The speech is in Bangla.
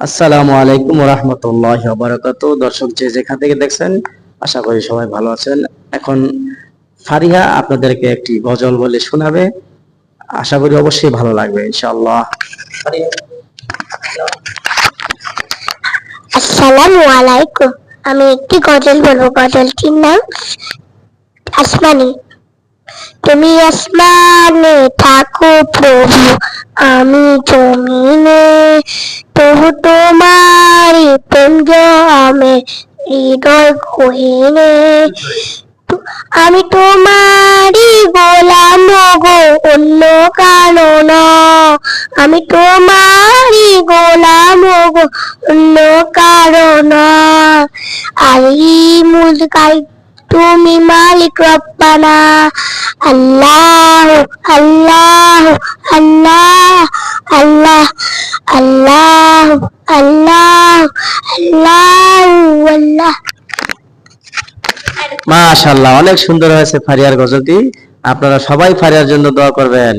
আসসালামু আলাইকুম রহমতুল্লাহ বারাকাতু দর্শক যে যেখান থেকে দেখছেন, আশা করি সবাই ভালো আছেন। এখন ফারিহা আপনাদেরকে একটি গজল বলে শোনাবে। আশা করি অবশ্যই ভালো লাগবে, ইনশাআল্লাহ। আসসালামু আলাইকুম। আমি একটি গজল বলব। গজলটির নাম, আসমানি। তুমি আসমানে থাকো প্রভু, আমি জমিনে প্রভু তোমারই প্রেম আমি হৃদয় গহিনে আমি তোমারই গোলাম গো, অন্য কারণ আমি তোমারই গোলাম গো, অন্য কারণ আই মুজকাই তুমি মালিক রব্বানা। আল্লাহ আল্লাহ আল্লাহ আল্লাহ আল্লাহ। আল্লাহ অনেক সুন্দর হয়েছে ফারিয়ার গজলটি। আপনারা সবাই ফারিয়ার জন্য দোয়া করবেন।